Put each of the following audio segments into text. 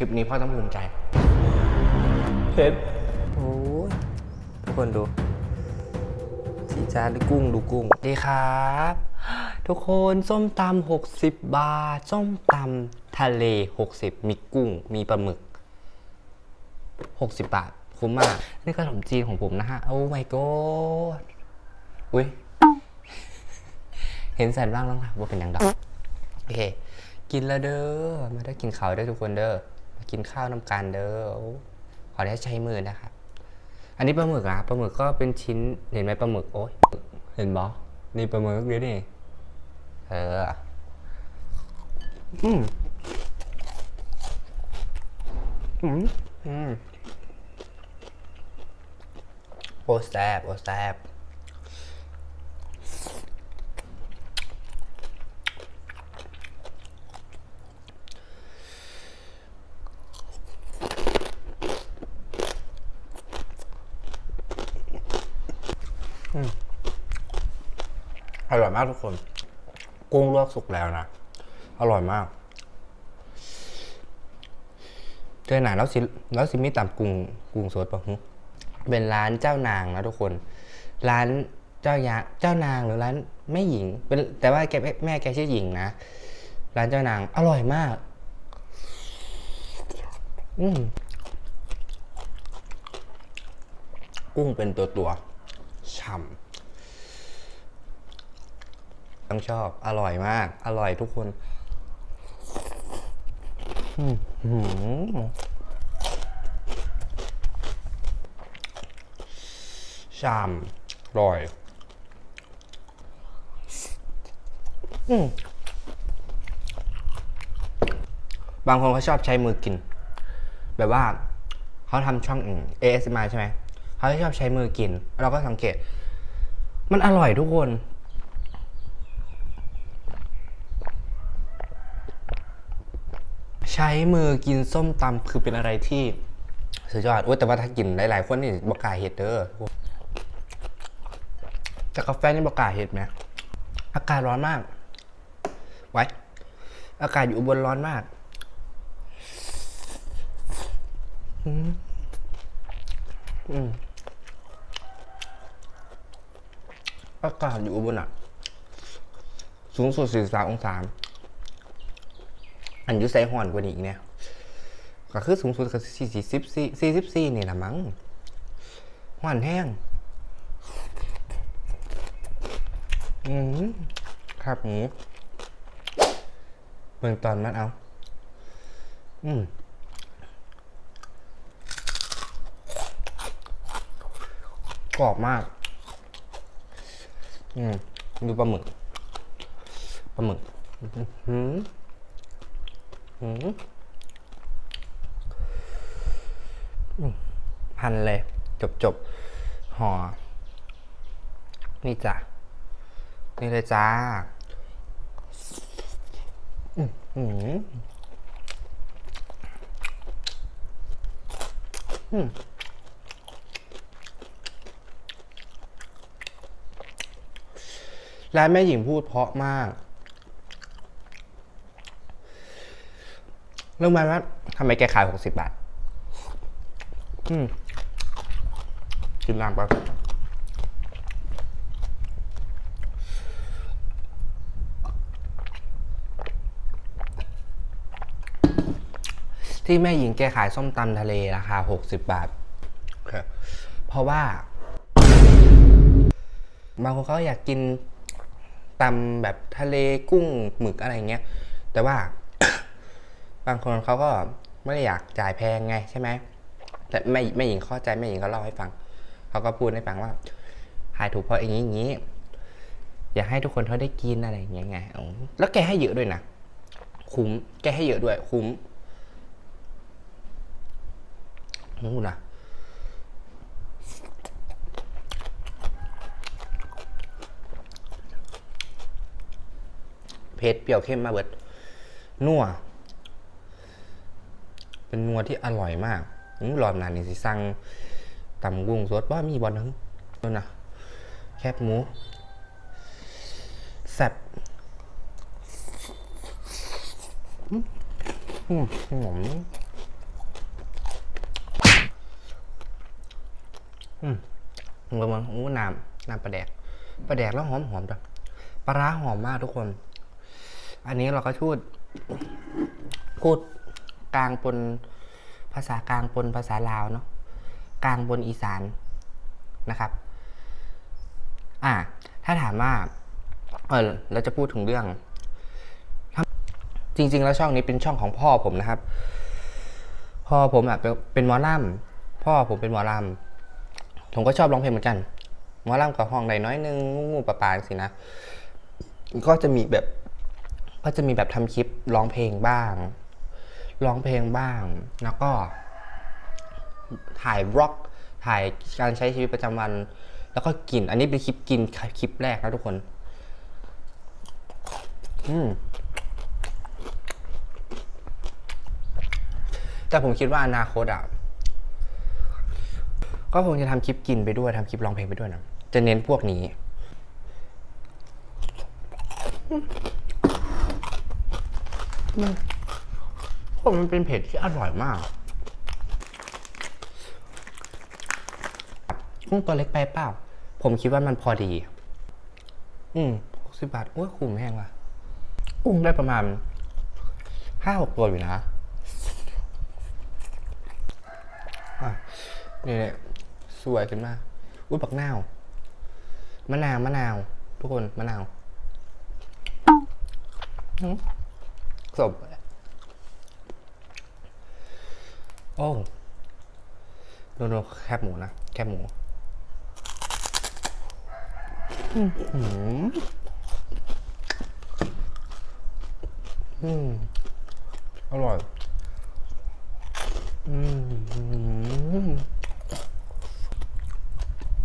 คลิปนี้พ่อต้องภูมิใจ เพชรโอ้ยทุกคนดูสีจานดูกุ้งดูกุ้งดีครับ ทุกคนส้มตำ60บาท ส้มตำทะเล60มีกุ้ง มีปลาหมึก60บาท คุ้มมาก นี่ขนมจีนของผมนะฮะ โอ้ my god อุ้ย เห็นแสนบ้างแล้วนะว่าเป็นยังดอกโอเค กินแล้วเด้อ มาได้กินข้าวเด้อทุกคนเด้อ มากินข้าวน้ำกันเด้อขอได้ใช้มือนะครับ อันนี้ปลาหมึกอะปลาหมึกก็เป็นชิ้นเห็นไหมปลาหมึกโอ้ยเห็นบอนี่ปลาหมึกนี่นี่เอออืมอืมอืมโอแซบโอแซบ อร่อยมากทุกคน กุ้งลวกสุกแล้วนะ อร่อยมากเจอหนาแล้วสิแล้วสิมีตำกุ้งกุ้งสดปะฮึเป็นร้านเจ้านางนะทุกคน ร้านเจ้ายาเจ้านางหรือร้านแม่หญิง เป็นแต่ว่าแกแม่แกชื่อหญิงนะ ร้านเจ้านาง อร่อยมาก อืมกุ้งเป็นตัวตัวฉ่ำ ต้องชอบอร่อยมาก อร่อยทุกคนอืมหืมชามอร่อยอบางคนเขาชอบใช้มือกิน แบบว่าเขาทำช่องอืม ASMR ใช่ไหมเขาชอบใช้มือกิน เราก็สังเกต มันอร่อยทุกคน ใช้มือกินส้มตำคือเป็นอะไรที่สุดยอดโอ้ยแต่ว่าถ้ากินหลาย ๆ คนนี่บอกกล้าเห็ดเด้อแต่กาแฟนี่บอกกล้าเห็ดไหมอากาศร้อนมาก ไว้ อากาศอยู่บนร้อนมากอืมอืมอากาศอยู่อุบลอะ สูงสุด43องศา อันยุไซฮอนกว่านี้อีกเนี่ยก็คือสูงสุดก็สี่สิบสี่สี่สิบสี่นี่แหละมั้งหวานแห้ง อืมครับหมูเบิ่งตอนมันเอา อืมกรอบมาก อืม ดูปลาหมึก ปลาหมึก อือหือหืมอืม พันเลย จบจบห่อ นี่จ้ะ นี่เลยจ้าอืมอืมร้านแม่หญิงพูดเพราะมาก รื่องมันว่าทำไมแกขายหกสิบบาทอืมกินน้ำไปที่แม่หญิงแกขายส้มตำทะเลราคาหกสิบบาท เพราะว่าบางคนเขาอยากกินตำแบบทะเลกุ้งหมึกอะไรเงี้ย แต่ว่า บางคนเขาก็ไม่ได้อยากจ่ายแพงไงใช่ไหมแต่แม่แม่หญิงเข้าใจแม่หญิงก็เล่าให้ฟัง เขาก็พูดให้ฟังว่าขายถูกเพราะอย่างนี้อย่างนี้ อยากให้ทุกคนเขาได้กินอะไรอย่างเงี้ยไงแล้วแกให้เยอะด้วยนะคุ้ม แกให้เยอะด้วย คุ้มนู่นนะเผ็ดเปรี้ยวเข้มมาเบิดนัว เป็นนัวที่อร่อยมากหลอดนานนี่สิสั่งตำกุ้งสดว่ามีบอลน้งนั่นนะแคบหมูแซ่บอืมหอมอืมลงมาอู้น้ำน้ำปลาแดกปลาแดกแล้วหอมหอมจ้ะปลาร้าหอมมากทุกคน อันนี้เราก็ชูดพูด กลางปนภาษากลางปนภาษาลาวเนาะกลางบนอีสานนะครับอ่าถ้าถามว่าเออเราจะพูดถึงเรื่อง จริง ๆ แล้วช่องนี้เป็นช่องของพ่อผมนะครับ พ่อผมอะเป็นหมอลำพ่อผมเป็นหมอลำผมก็ชอบร้องเพลงเหมือนกันหมอล่ำกับห้องใดน้อยนึงงูปลาปลาสินะก็จะมีแบบก็จะมีแบบทำคลิปร้องเพลงบ้าง ร้องเพลงบ้าง แล้วก็ ถ่ายร็อก ถ่ายการใช้ชีวิตประจำวัน แล้วก็กิน อันนี้เป็นคลิปกินคลิปแรกนะทุกคน อืมแต่ผมคิดว่าอนาคตอะ ก็คงจะทำคลิปกินไปด้วยทำคลิปร้องเพลงไปด้วยนะ จะเน้นพวกนี้ ผมมันเป็นเผ็ดที่อร่อยมาก กุ้งตัวเล็กไปเปล่า ผมคิดว่ามันพอดี อืมหกสิบบาทโอ้ยคุ้มแห้งว่ะ กุ้งได้ประมาณห้าหกตัวอยู่นะอะนี่เนี่ยสวยขึ้นมาก อุ้ยปักนาว มะนาว มะนาว ทุกคน มะนาวอืม สบโอ้ดูดูแคบหมูนะ แคบหมูอื้อหืออืมอร่อย อืมอืม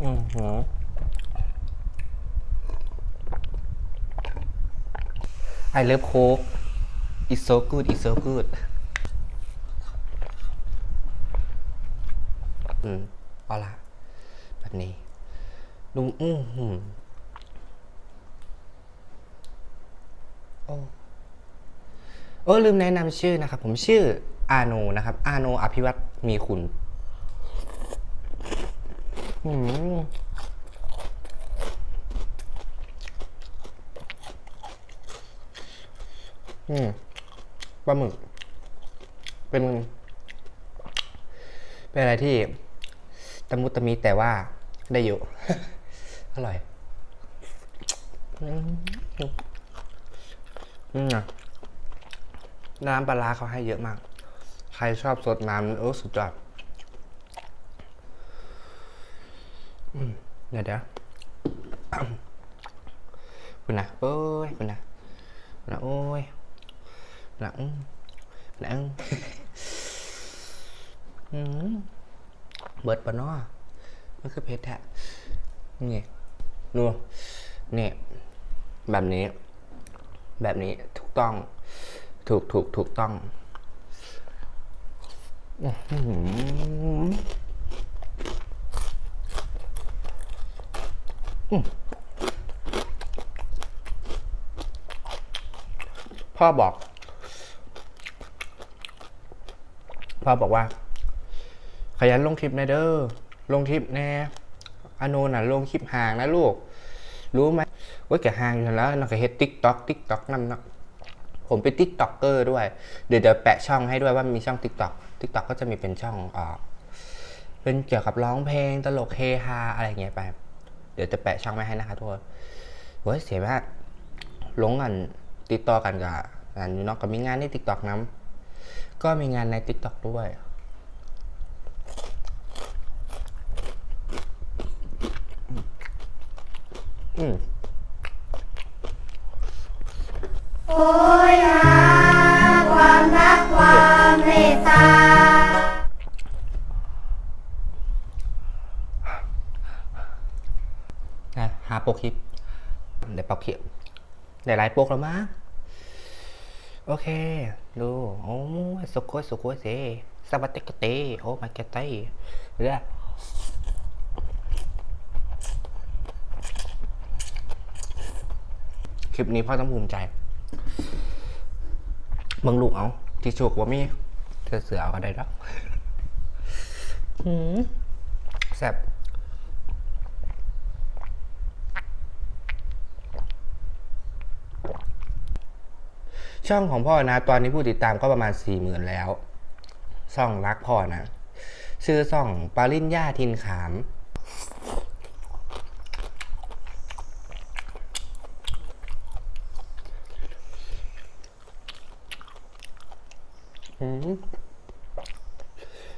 อืมหือ I love Coke it's so good it's so good อืมเอาละแบบนี้ ดูอืมหืมโอ้เออลืมแนะนำชื่อนะครับ ผมชื่ออาโนนะครับ อาโนอภิวัตมีคุณอืมอืมปลาหมึก เป็น เป็นอะไรที่ ตะมุตะมิแต่ว่าได้อยู่ อร่อย อืมน้ำปลาร้าเขาให้เยอะมาก ใครชอบสดน้ำโอ้สุดยอดเดี๋ยวเดี๋ยวคุณนะโอ้ยคุณนะคุณนะโอ้ยคุณนะอืมคุณนะอืม เบิดปะเนาะมันคือเพชรแท้นี่ดูนี่แบบนี้ แบบนี้ถูกต้อง ถูกถูกถูกต้องพ่อบอก พ่อบอกว่า ขยันลงคลิปแน่เด้อลงคลิปแน่อโนน่ะลงคลิปห่างนะลูก รู้ไหมว่าแกห่างอยู่แล้วเราก็เฮ็ดติ๊กต็อกติ๊กต็อกนั่นนะผมเป็นติ๊กต็อกเกอร์ด้วย เดี๋ยวเดี๋ยวแปะช่องให้ด้วยว่ามีช่องติ๊กต็อกติ๊กต็อกก็จะมีเป็นช่องอ่าเป็นเกี่ยวกับร้องเพลงตลกเฮฮาอะไรเงี้ยไป เดี๋ยวจะแปะช่องไว้ให้นะคะทุกคนเฮ้ยเสียมากลงกันติดต่อกันกับอันนี้เนาะก็มีงานในติ๊กต็อกน้ำก็มีงานในติ๊กต็อกด้วย อืมโหยหาความรักความเมตตา นะหาโปกคลิปเดี๋ยวปอกคลิปเดี๋ยวไลฟ์โปกแล้วมั้งโอเค ดู โอ้สุโคสุโคเซสวัสดีกเตโอ้มาเกเตเรือ คลิปนี้พ่อต้องภูมิใจเบิ่งลูกเอาที่ชู่ว่ามีเสือเสือก็ได้แล้วแซ่บช่องของพ่อนะ ตอนนี้ผู้ติดตามก็ประมาณสี่หมื่นแล้วซ่องรักพ่อนะ ชื่อซ่องปาริญญาทินขาม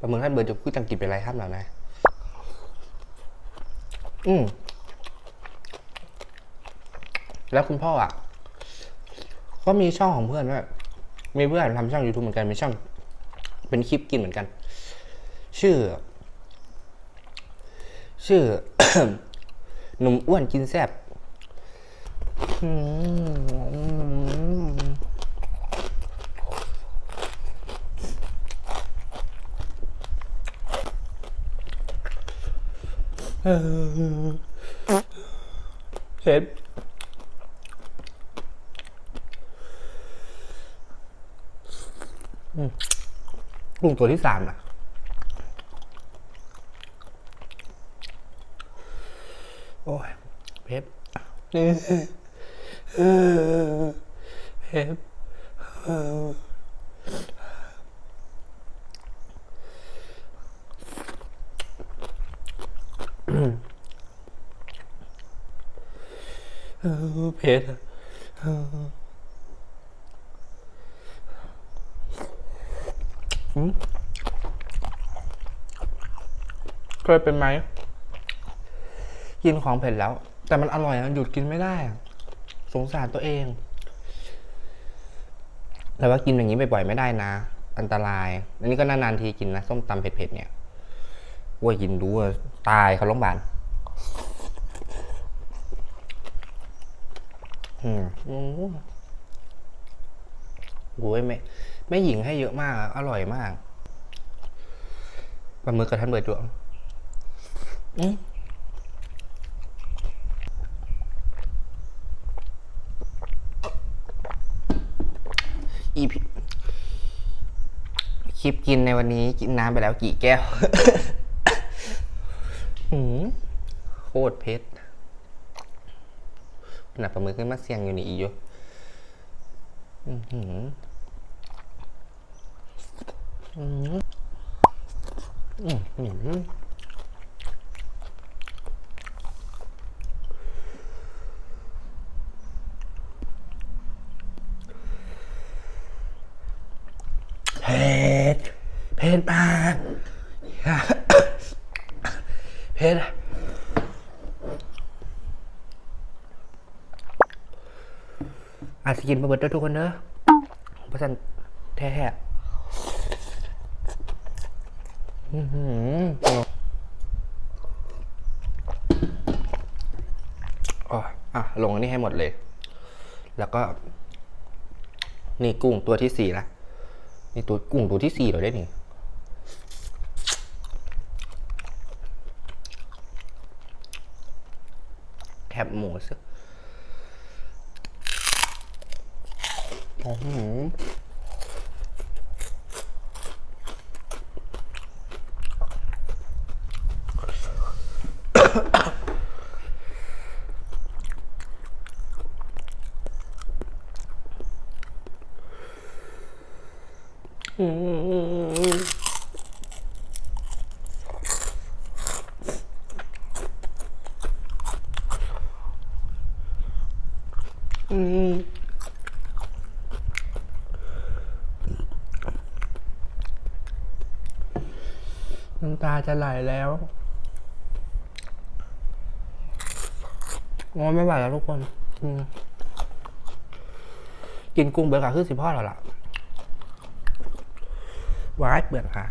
ประเมินท่านเบิร์จะพูดตังกิจเป็นไรครับเหรอนะ อืม แล้วคุณพ่ออะ ก็มีช่องของเพื่อนด้วยมีเพื่อนทำช่อง YouTube เหมือนกันมีช่อง เป็นคลิปกินเหมือนกัน ชื่อ ชื่อหนุ่มอ้วนกินแซ่บอืม เผ็ดกุ้งตัวที่สามนะโอ้ยเผ็ดนี่เออเผ็ดเออเออ เผ็ดอะเคยเป็นไหม กินของเผ็ดแล้ว แต่มันอร่อยนะหยุดกินไม่ได้ สงสารตัวเอง แต่ว่ากินอย่างนี้บ่อยๆไม่ได้นะ อันตราย อันนี้ก็นานๆทีกินนะ ส้มตำเผ็ดๆเนี่ยว้ยกินดูตายเขาโรงพยาบาล อืมอืมโว้ยแม่แม่หญิงให้เยอะมาก อร่อยมากปลาหมึกกับท่านเบิดจวงอืมอีพีคลิปกินในวันนี้กินน้ำไปแล้วกี่แก้วหืมโคตรเผ็ด หนักประมือขึ้นมาเสียงอยู่นี่อีกอยู่อือหืออืมอื้อหือเผ็ดเผ็ดมาเผ็ดาจจะ กินมาเบิดเด้อทุกคนเด้อเพราะฉะนันแท้ๆอื้อหืออ๋ออะลงอันนี้ให้หมดเลย แล้วก็ นี่กุ้งตัวที่สี่ละ นี่ตัวกุ้งตัวที่สี่เราได้นี่แคบหมูซึ โอ้โหอืมน้ำตาจะไหลแล้วงอไม่ไหวแล้วทุกคนกินกุ้งเบอร์กาขึ้นสิพ่อเราล่ะวายเบื่อกค่ะ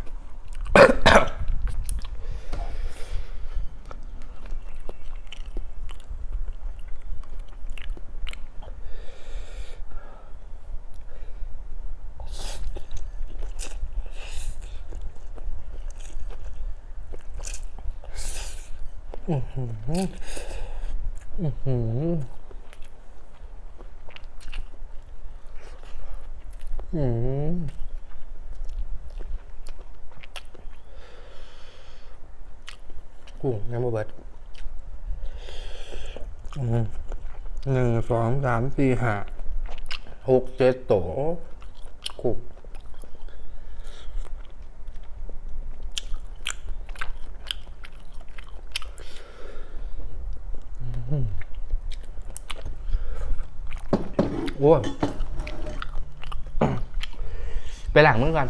อืมกุ้งน้ำบเบิดหนึ่งสองสามสี่ห้าหกเจ็ดโตกู โอ้ไปหลังมึงก่อน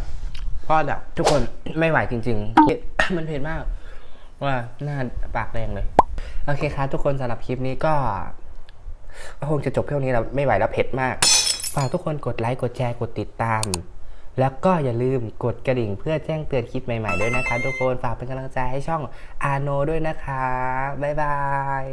เพราะแบบทุกคนไม่ไหวจริง ๆ มันเผ็ดมาก ว่าหน้าปากแดงเลย โอเคครับทุกคนสำหรับคลิปนี้ก็คงจะจบเท่านี้แล้วไม่ไหวแล้วเผ็ดมากฝากทุกคนกดไลค์กดแชร์กดติดตาม แล้วก็อย่าลืมกดกระดิ่งเพื่อแจ้งเตือนคลิปใหม่ๆด้วยนะคะทุกคนฝากเป็นกำลังใจให้ช่องอาโนด้วยนะคะบ๊ายบาย